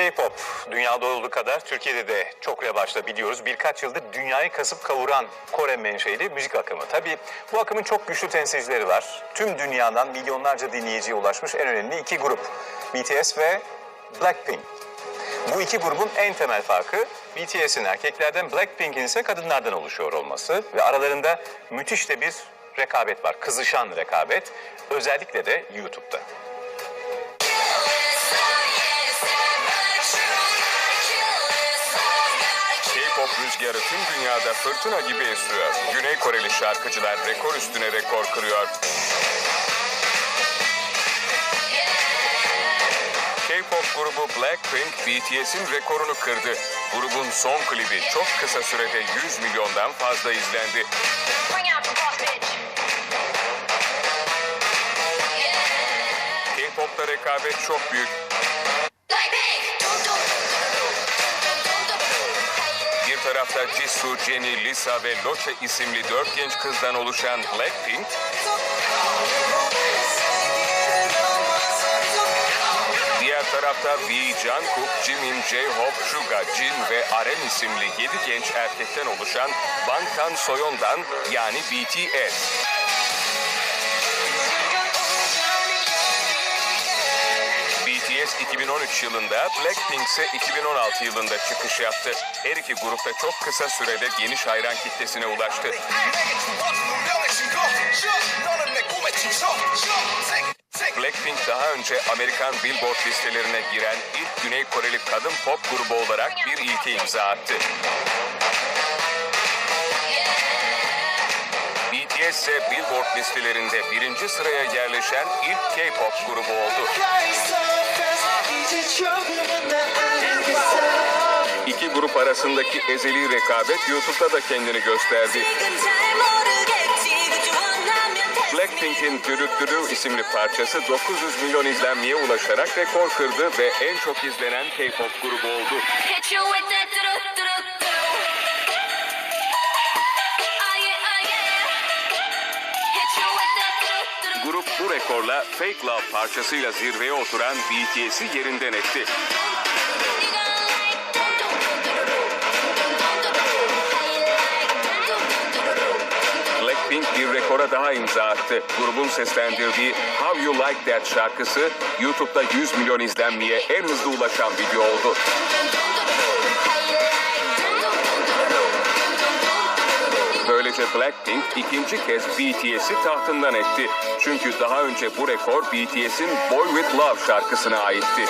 K-pop dünyada olduğu kadar Türkiye'de de çok revaçta biliyoruz. Birkaç yıldır dünyayı kasıp kavuran Kore menşeli müzik akımı. Tabii bu akımın çok güçlü temsilcileri var. Tüm dünyadan milyonlarca dinleyiciye ulaşmış en önemli iki grup. BTS ve Blackpink. Bu iki grubun en temel farkı BTS'in erkeklerden, Blackpink'in ise kadınlardan oluşuyor olması ve aralarında müthiş de bir rekabet var. Kızışan rekabet. Özellikle de YouTube'da. Rüzgarı tüm dünyada fırtına gibi esiyor. Güney Koreli şarkıcılar rekor üstüne rekor kırıyor. K-pop grubu Blackpink BTS'in rekorunu kırdı. Grubun son klibi çok kısa sürede 100 milyondan fazla izlendi. K-pop'ta rekabet çok büyük. Tarafta Jisoo, Jennie, Lisa ve Lotte isimli dört genç kızdan oluşan Blackpink, diğer tarafta V, Jungkook, Jimin, J-Hope, Suga, Jin ve RM isimli yedi genç erkekten oluşan Bangtan Soyeon'dan yani BTS. 2013 yılında, Blackpink ise 2016 yılında çıkış yaptı. Her iki grupta çok kısa sürede geniş hayran kitlesine ulaştı. Blackpink daha önce Amerikan Billboard listelerine giren ilk Güney Koreli kadın pop grubu olarak bir ilke imza attı. İse Billboard listelerinde birinci sıraya yerleşen ilk K-pop grubu oldu. İki grup arasındaki ezeli rekabet YouTube'da da kendini gösterdi. Blackpink'in Dürüt Dürü isimli parçası 900 milyon izlenmeye ulaşarak rekor kırdı ve en çok izlenen K-pop grubu oldu. Grup bu rekorla Fake Love parçasıyla zirveye oturan BTS'i yerinden etti. Blackpink bir rekora daha imza attı. Grubun seslendirdiği How You Like That şarkısı YouTube'da 100 milyon izlenmeye en hızlı ulaşan video oldu. Blackpink ikinci kez BTS'i tahtından etti. Çünkü daha önce bu rekor BTS'in Boy With Love şarkısına aitti.